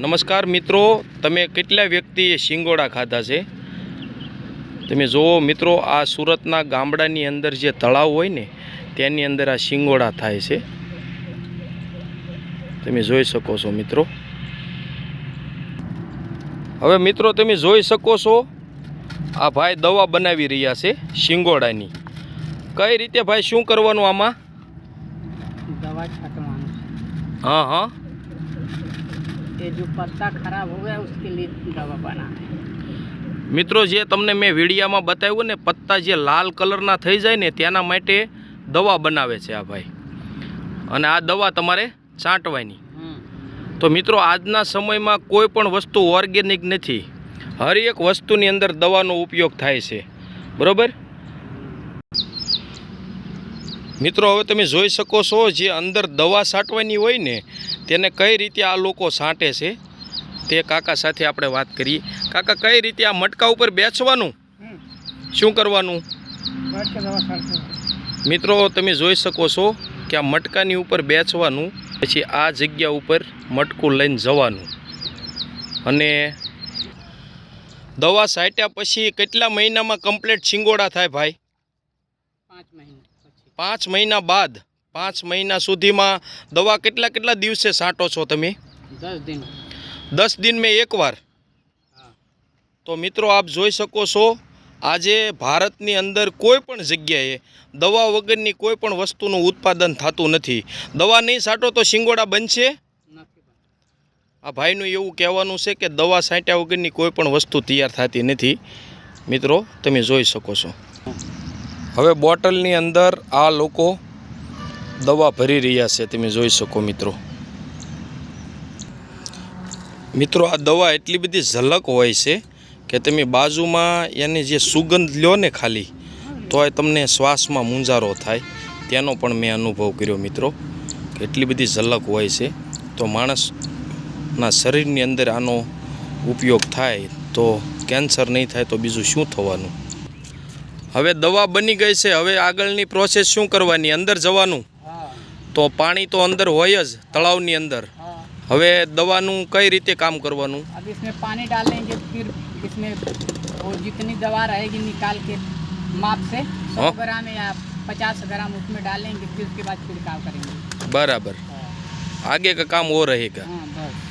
નમસ્કાર મિત્રો તમે કેટલા વ્યક્તિએ શિંગોડા ખાધા છે? તમે જુઓ મિત્રો આ સુરતના ગામડાની અંદર જે તળાવ હોય ને તેની અંદર આ શિંગોડા થાય છે. તમે જોઈ શકો છો મિત્રો. હવે મિત્રો તમે જોઈ શકો છો આ ભાઈ દવા બનાવી રહ્યા છે શિંગોડાની. કઈ રીતે ભાઈ શું કરવાનું આમાં? હા હા. ये जो पत्ता खराब हो गया उसके लिए दवा बनाना है મિત્રો જે તમને મેં વિડીયામાં બતાવ્યું ને પત્તા જે લાલ કલરના થઈ જાય ને તેના માટે દવા બનાવે છે આ ભાઈ અને આ દવા તમારે છાંટવાની તો મિત્રો આજના સમયમાં કોઈ પણ વસ્તુ ઓર્ગેનિક નથી હર એક વસ્તુની અંદર દવાનો ઉપયોગ થાય છે બરોબર મિત્રો, હવે તમે જોઈ શકો છો જે અંદર દવા છાંટવાની હોય ને, તેને કઈ રીતે આ લોકો સાંટે છે, તે કાકા સાથે આપણે વાત કરીએ. કાકા, કઈ રીતે આ મટકા ઉપર બેસવાનું? શું કરવાનું? મિત્રો, તમે જોઈ શકો છો કે આ મટકાની ઉપર બેસવાનું, પછી આ જગ્યા ઉપર મટકું લઈને જવાનું. અને દવા સાંટ્યા પછી કેટલા મહિનામાં કમ્પ્લીટ શિંગોડા થાય ભાઈ? પાંચ મહિના. પાંચ મહિના બાદ પાંચ મહિના સુધીમાં દવા કેટલા કેટલા દિવસે સાંટો છો તમે? દસ દિન. દસ દિન મેં એકવાર. તો મિત્રો આપ જોઈ શકો છો આજે ભારતની અંદર કોઈ પણ જગ્યાએ દવા વગરની કોઈ પણ વસ્તુનું ઉત્પાદન થતું નથી. દવા નહીં સાંટો તો શિંગોડા બનશે? આ ભાઈનું એવું કહેવાનું છે કે દવા છાંટ્યા વગરની કોઈ પણ વસ્તુ તૈયાર થતી નથી. મિત્રો તમે જોઈ શકો છો. હવે બોટલની અંદર આ લોકો દવા ભરી રહ્યા છે, તમે જોઈ શકો મિત્રો. મિત્રો, આ દવા એટલી બધી ઝલક હોય છે કે તમે બાજુમાં એની જે સુગંધ લ્યો ને ખાલી, તોય તમને શ્વાસમાં મૂંઝારો થાય. તેનો પણ મેં અનુભવ કર્યો મિત્રો, કે એટલી બધી ઝલક હોય છે. તો માણસના શરીરની અંદર આનો ઉપયોગ થાય તો કેન્સર નહીં થાય તો બીજું શું થવાનું? હવે દવા બની ગઈ છે હવે આગળની પ્રોસેસ શું કરવાની અંદર જવાનું हाँ તો પાણી તો અંદર હોય જ તળાવની અંદર हाँ હવે દવાનું કઈ રીતે કામ કરવાનું अब इसमें पानी डालेंगे फिर इसमें वो जितनी दवा रहेगी निकाल के माप से सौ हाँ। ग्राम या पचास ग्राम उसमें डालेंगे फिर उसके बाद छिड़काव करेंगे બરાબર हाँ આગે કા કામ ઓ રહેગા हाँ, बस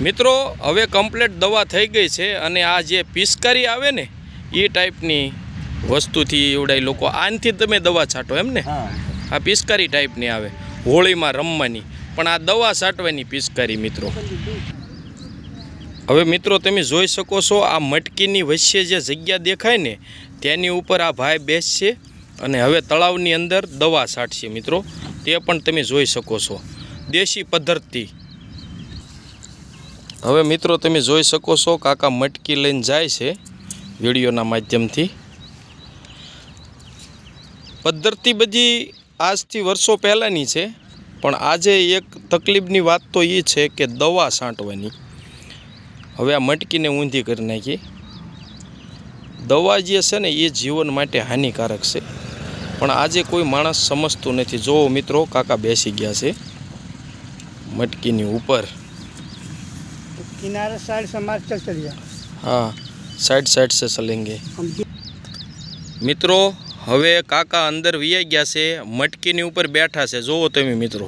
મિત્રો હવે કમ્પ્લેટ દવા થઈ ગઈ છે અને આ જે પિચકારી આવે ને એ ટાઈપની વસ્તુથી એવડાય લોકો. આનથી તમે દવા છાંટો એમ ને? આ પિચકારી ટાઈપની આવે હોળીમાં રમવાની. પણ આ દવા છાંટવાની પિચકારી મિત્રો. હવે મિત્રો તમે જોઈ શકો છો આ મટકીની વચ્ચે જે જગ્યા દેખાય ને તેની ઉપર આ ભાઈ બેસશે અને હવે તળાવની અંદર દવા છાંટશે મિત્રો. તે પણ તમે જોઈ શકો છો. દેશી પદ્ધતિ. હવે મિત્રો, તમે જોઈ શકો છો કાકા મટકી લઈને જાય છે વિડીયોના માધ્યમથી. પદ્ધતિ બધી આજથી વર્ષો પહેલાંની છે, પણ આજે એક તકલીફની વાત તો એ છે કે દવા છાંટવાની. હવે આ મટકીને ઊંધી કરી નાખી. દવા જે છે ને એ જીવન માટે હાનિકારક છે. પણ આજે કોઈ માણસ સમજતું નથી. જો મિત્રો, કાકા બેસી ગયા છે મટકીની ઉપર. किनारे साइड से मार चल चलिए હા સાઈડ સાઈડ સે ચલેંગે हम મિત્રો હવે કાકા અંદર વિયા ગયા છે મટકીની ઉપર બેઠા છે જુઓ તમે મિત્રો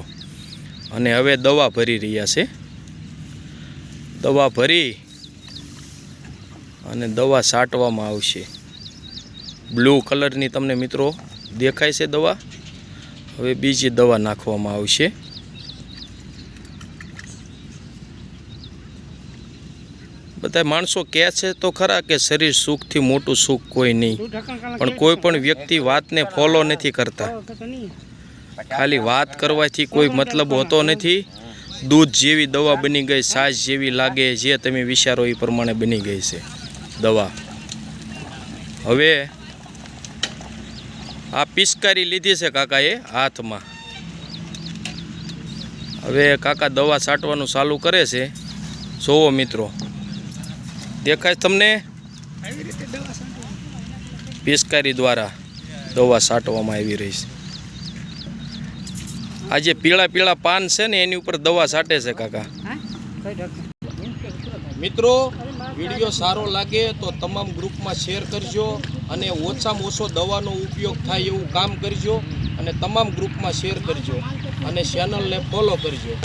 અને હવે દવા ભરી રહ્યા છે દવા ભરી અને દવા છાંટવામાં આવશે બ્લુ કલરની તમને મિત્રો દેખાય છે દવા હવે બીજી દવા નાખવામાં આવશે બધા માણસો કહે છે તો ખરા કે શરીર સુખથી મોટું સુખ કોઈ નહીં. પણ કોઈ પણ વ્યક્તિ વાતને ફોલો નથી કરતા. ખાલી વાત કરવાથી કોઈ મતલબ હોતો નથી. દૂધ જેવી દવા બની ગઈ, સાસ જેવી લાગે, જે તમે વિચારો એ પ્રમાણે બની ગઈ છે દવા. હવે આ પિચકારી લીધી છે કાકાએ હાથમાં. હવે કાકા દવા છાંટવાનું ચાલુ કરે છે. જોવો મિત્રો. દેખાય તમને? પિસ્કારી દ્વારા દવા છાંટવામાં આવી રહી છે. આ જે પીળા પીળા પાન છે ને, એની ઉપર દવા છાંટે છે કાકા. મિત્રો, વીડિયો સારો લાગે તો તમામ ગ્રુપમાં શેર કરજો અને ઓછામાં ઓછો દવાનો ઉપયોગ થાય એવું કામ કરજો અને તમામ ગ્રુપમાં શેર કરજો અને ચેનલને ફોલો કરજો.